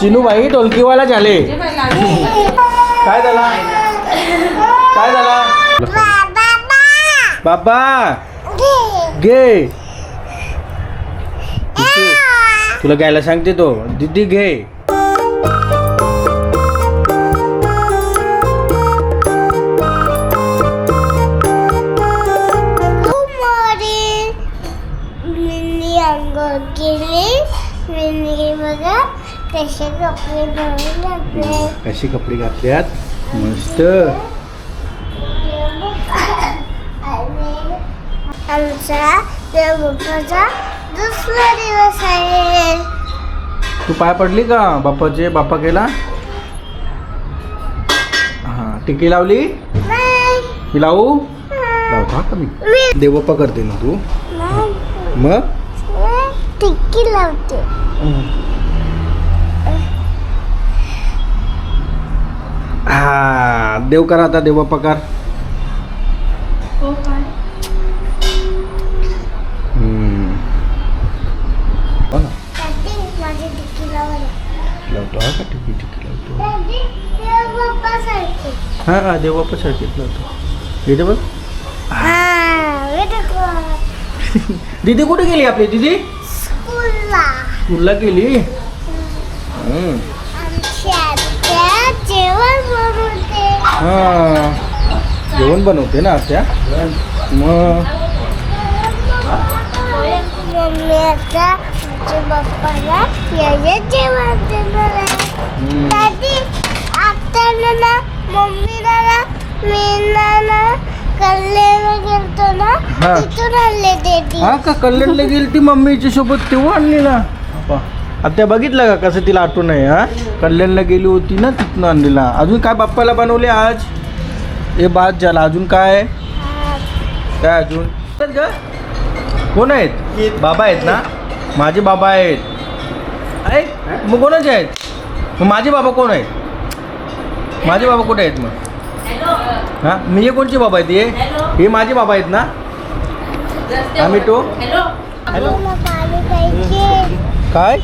चिनूबाई ढोलकीवाला झाले. काय झाला? काय झाला? बाबा घे. तुला घ्यायला सांगते तो. दीदी घे. कसे कपडे घातल्यात? मस्त. आमचा देवबाप्पाचा दुसरा दिवस आहे. तू पाय पडली का बाप्पाचे? बाप्पा केला हा टिकी लावली? मी लावू? लावतो का मी देवप्पा करते ना तू. मग? टिक्की लावते हा देव करा आता देवबाप्पा कर हम्म. हो लावतो हा का टिकी टिकी लावतो? हा हा देवबाप्पा सारखीच लावतो. इथे बघ. हा दीदी कुठे गेली आपली दीदी? स्कूलला. स्कूलला गेली? जेवण हा. जेवण बनवते ना त्या मग? मम्मी आता याचं जेवण देणार आहे आता ना मम्मीला ना मी ना कल्लेला गेलतो ना. तिथून आणले देदी हा का कल्याणला गेली ती मम्मीच्या सोबत? तेव्हा आणली ना. आता बघितलं का कसं तिला आठवण आहे हा? कल्याणला गेली होती ना तिथून आणलेला. अजून काय बाप्पाला बनवले आज? हे बाद झाला. अजून काय? काय अजून? कोण आहेत? बाबा आहेत ना? माझे बाबा आहेत. आहेत? मग कोणाचे आहेत? मग माझे बाबा कोण आहेत? माझे बाबा कुठे आहेत मग? हां? मी हे कोणचे बाबा आहेत? हे? हे माझे बाबा आहेत ना? आम्ही तो? हॅलो काय?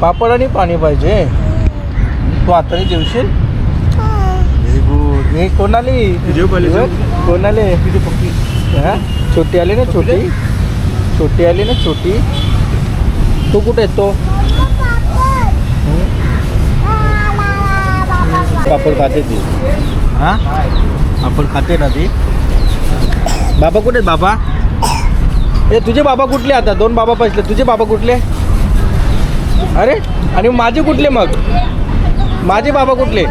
पापड आणि पाणी पाहिजे. तू आता जेवशील? हे कोण आली कोण आले हा? छोटी आली ना छोटी? छोटी आली ना छोटी? तो कुठे आहे तो? हं? पापड खाते ती. हा? पापड खाते ना ती. बाबा कुठे आहेत बाबा? ए तुझे बाबा कुठले आता? दोन बाबा पाहिजे तुझे बाबा कुठले? अरे आणि माझे कुठले मग? माझे बाबा कुठले?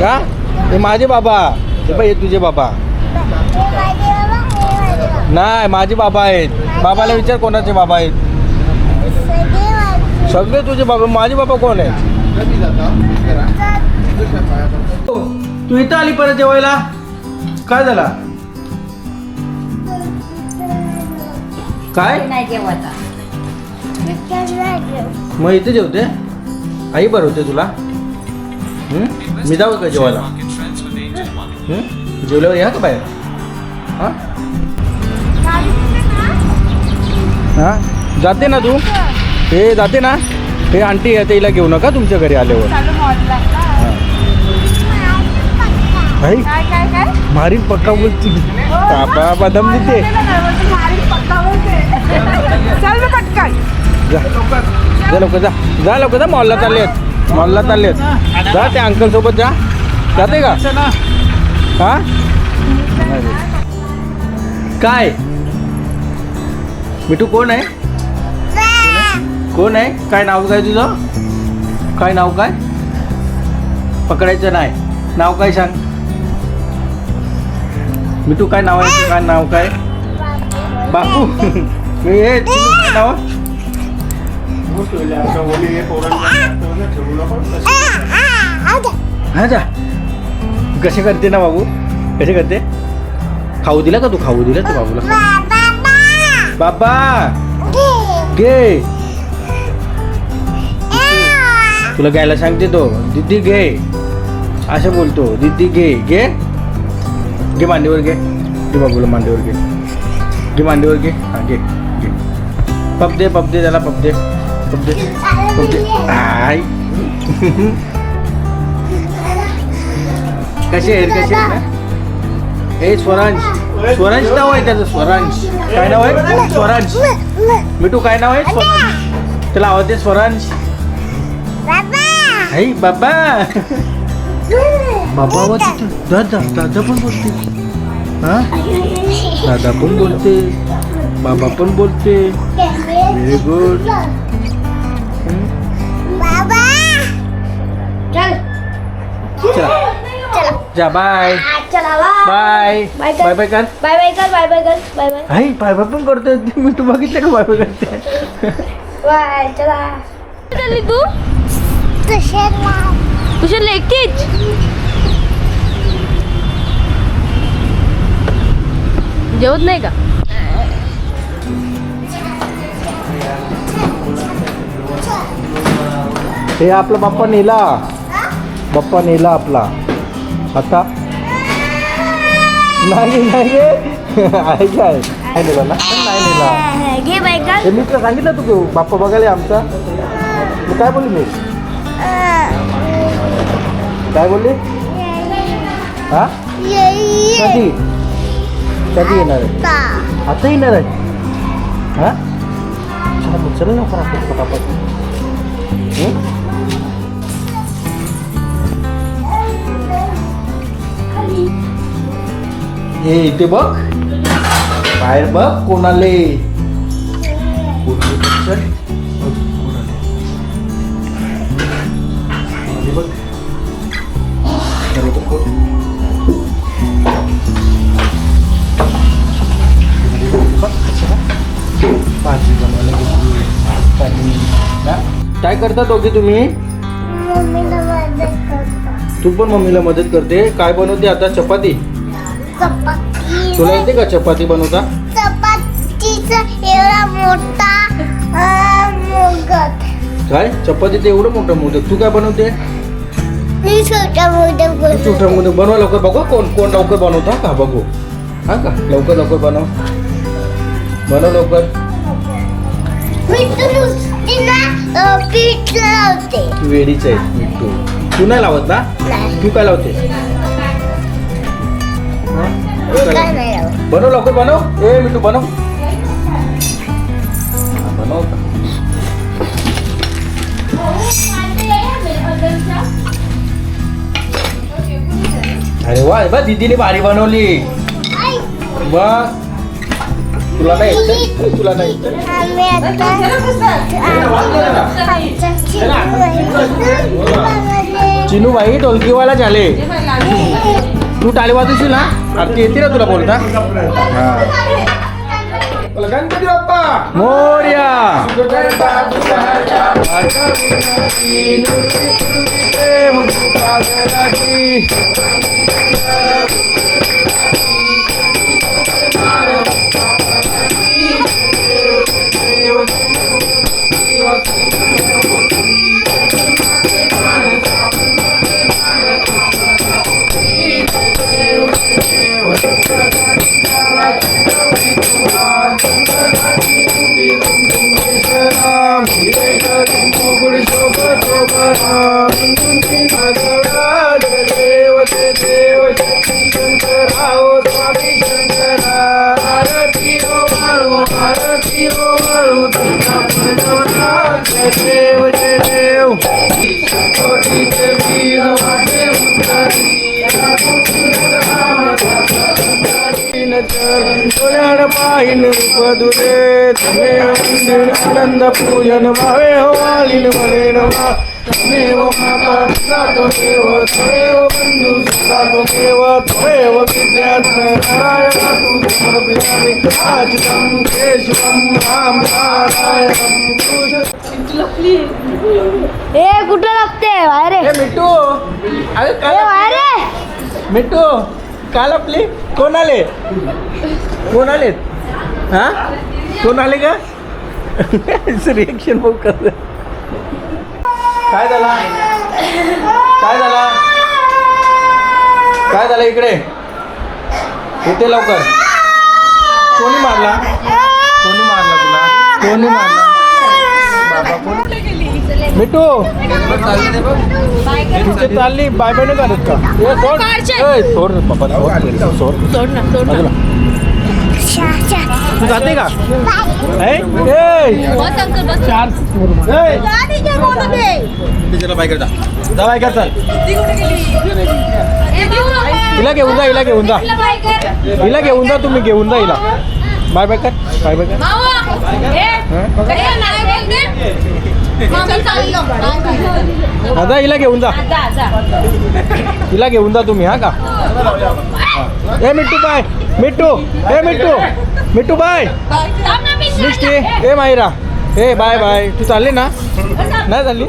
का हे माझे बाबा. हे बाई हे तुझे बाबा. नाही माझे बाबा आहेत. बाबाला विचार कोणाचे बाबा आहेत. सगळे तुझे बाबा. माझे बाबा कोण आहेत? तू इथं आली परत जेवायला? काय झाला? काय? नाही जेवता. मग इथे जेवते आई बरं होते तुला हं? मी जाऊ का जेवायला हं? जेवल्यावर या का बाहेर हां हां जाते ना तू हे जाते ना हे आंटी आहे हिला घेऊ नका तुमच्या घरी आल्यावर हां. मारी पक्का बोलती बाबा बदाम देते जा. जा लवकर जा. जा लवकर जा मॉलला चालले आहेत. मॉलला चालले आहेत. जा त्या अंकल सोबत जा. जाते का? हा? काय? मिठू कोण आहे? कोण आहे? काय नाव काय तुझं? काय नाव काय? पकडायचं नाही. नाव काय सांग? मिठू काय नाव आहे? काय नाव काय? बापू. हे नाव? हा जा कसे करते ना बाबू? कसे करते? खाऊ दिला का तू? खाऊ दिला तू बाबूला? बाबा! घे. तुला घ्यायला सांगते तो. दिदी घे. असं बोलतो. दिदी घे. घे. घे मांडीवर घे. घे बाबूला मांडीवर घे. घे मांडीवर घे. हा घे. घे. पप दे पप दे त्याला पप दे. पप दे पप आय. कसे आहेत कसे आहेत? हे स्वरांश स्वरांश नाव आहे त्याचं स्वरांश. काय नाव आहे? स्वरांश. मिठू काय नाव आहे? स्वरांश. त्याला आवाज दे स्वरांश? हे आई बाबा. बाबा आवाज दादा दादा पण बोलते. हा? दादा पण बोलते. बाबा पण बोलते. व्हेरी गुड चला. चला. जा बाय चला बाय Bye. कर. बाय बाय कर बाय बाय कर बाय बाय कर बाय बाय आई बाय बाय पण करते मी तू बघितलं का बाय बाय करते बाय चला. तू? तुझ्या लेकीच जेवत नाही का? हे आपला बाप्पा नेला. बाप्पा नेला आपला. आता नाही नाही रे. आहे काय नाही नेला ना? नाही नेला. घे बाय कर हे मी तुला सांगितलं तू. घेऊ बाप्पा बघायला आमचा. मग काय बोलली मी? काय बोलली? हा? कधी? कधी येणार आहे? आता येणार आहे? हा? चला लवकर आपण पटापट. हं? बघ. भाजी बनवायला घेतली. पाणी. ना? काय करता दोघे तुम्ही तू पण मम्मीला मदत करते काय बनवते आता चपाती चपाती. तुला येते का चपाती बनवता? चपातीचा एवढा मोठा अं, मोदक काय? चपाती ते एवढं मोठं मोदक तू काय बनवते? मी छोटा मोदक तू बनवतो. छोटं मोदक बनवा लवकर बघू. कोण कोण लवकर बनवता? का बघू. हा का? लवकर लवकर बनव. बनव लवकर. मी तर नुसती ना अं, पीठ लावते. तू वेडीच आहे मिठू तू नाही लावत ना? नाही. तू काय लावते? बनव लवकर बनव. ए मिठू बनव. बनव अरे वा बघ दीदीने भारी बनवली. मग तुला नाही येत तुला नाही येत चिनू भाई ढोलकीवाला झाले तू टाळी वाजवशील ना आरती येते ना तुला बोलता गणपती बाप्पा मोर्या ચરણ પાહિન રૂપદુરે તમે આનંદ પૂજન ભાવે હોવાલીન વરેણમાં तमेव माता सातो देव तमेव बंधु सातो देव तमेव विद्याधर नारायण तू समर्पयामि आचितं केशवं राम नारायणं. ए कुठं बाहेर ये. ए मिट्टू अरे काय ये. मिट्टू काल आपली कोण आले? कोण आलेत? हा? कोण आले का रिएक्शन बघ कसं. काय झाला? काय झाला? काय झालं इकडे? इथे लवकर. कोणी मारला? कोणी मारला तुला? कोणी मारला? बाबा कोणी? मिठू तिथे चालली. बाय बाय नाही करत का सोड. सोड बाबा सोड. सोड ना सोड तू जाते का जा चल. हिला घेऊन जा हिला घेऊन जा. हिला घेऊन जा तुम्ही घेऊन जा हिला. बाय बाय कर बाय बाय कर. दादा हिला घेऊन जा. हिला घेऊन जा तुम्ही हा का? हा. ए मिट्टू बाय. मिट्टू ए मिट्टू. मिट्टू बाय. मिष्टी ए मायरा ए बाय बाय. तू चालली ना? नाही चालली?